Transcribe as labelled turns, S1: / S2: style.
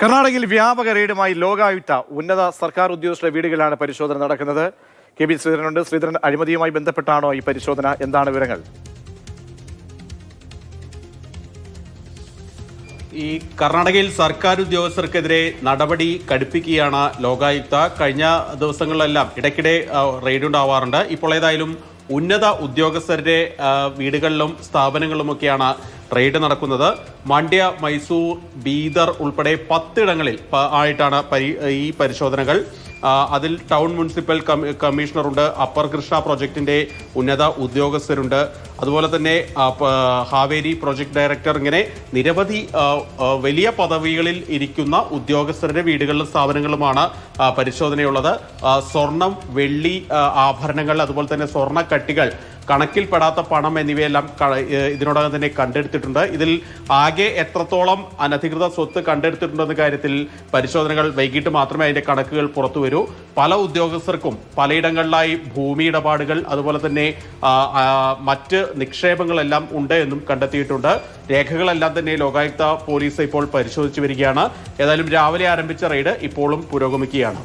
S1: കർണാടകയിൽ വ്യാപക റെയ്ഡുമായി ലോകായുക്ത ഉന്നത സർക്കാർ ഉദ്യോഗസ്ഥരുടെ വീടുകളിലാണ് പരിശോധന നടക്കുന്നത്. കെ ബി ശ്രീധരനുണ്ട്. ശ്രീധരൻ അഴിമതിയുമായി ബന്ധപ്പെട്ടാണോ ഈ പരിശോധന? എന്താണ് വിവരങ്ങൾ?
S2: ഈ കർണാടകയിൽ സർക്കാർ ഉദ്യോഗസ്ഥർക്കെതിരെ നടപടി കടുപ്പിക്കുകയാണ് ലോകായുക്ത. കഴിഞ്ഞ ദിവസങ്ങളിലെല്ലാം ഇടയ്ക്കിടെ റെയ്ഡ് ഉണ്ടാവാറുണ്ട്. ഇപ്പോൾ ഏതായാലും ഉന്നത ഉദ്യോഗസ്ഥരുടെ വീടുകളിലും സ്ഥാപനങ്ങളിലുമൊക്കെയാണ് റെയ്ഡ് നടക്കുന്നത്. മണ്ഡ്യ മൈസൂർ ബീദർ ഉൾപ്പെടെ പത്തിടങ്ങളിൽ ആയിട്ടാണ് ഈ പരിശോധനകൾ. അതിൽ ടൗൺ മുനിസിപ്പൽ കമ്മി- കമ്മീഷണറുണ്ട് അപ്പർ കൃഷ്ണ പ്രോജക്റ്റിന്റെ ഉന്നത ഉദ്യോഗസ്ഥരുണ്ട്. അതുപോലെ തന്നെ ഹാവേരി പ്രോജക്ട് ഡയറക്ടർ ഇങ്ങനെ നിരവധി വലിയ പദവികളിൽ ഇരിക്കുന്ന ഉദ്യോഗസ്ഥരുടെ വീടുകളിലും സ്ഥാപനങ്ങളുമാണ് പരിശോധനയുള്ളത്. സ്വർണം വെള്ളി ആഭരണങ്ങൾ അതുപോലെ തന്നെ സ്വർണക്കട്ടികൾ കണക്കിൽപ്പെടാത്ത പണം എന്നിവയെല്ലാം ഇതിനോടകം തന്നെ കണ്ടെടുത്തിട്ടുണ്ട്. ഇതിൽ ആകെ എത്രത്തോളം അനധികൃത സ്വത്ത് കണ്ടെടുത്തിട്ടുണ്ടെന്ന കാര്യത്തിൽ പരിശോധനകൾ വൈകിട്ട് മാത്രമേ അതിന്റെ കണക്കുകൾ പുറത്തു വരൂ. പല ഉദ്യോഗസ്ഥർക്കും പലയിടങ്ങളിലായി ഭൂമി ഇടപാടുകൾ അതുപോലെ തന്നെ മറ്റ് നിക്ഷേപങ്ങളെല്ലാം ഉണ്ട് എന്നും കണ്ടെത്തിയിട്ടുണ്ട്. രേഖകളെല്ലാം തന്നെ ലോകായുക്ത പോലീസ് ഇപ്പോൾ പരിശോധിച്ചു വരികയാണ്. ഏതായാലും രാവിലെ ആരംഭിച്ച റെയ്ഡ് ഇപ്പോഴും പുരോഗമിക്കുകയാണ്.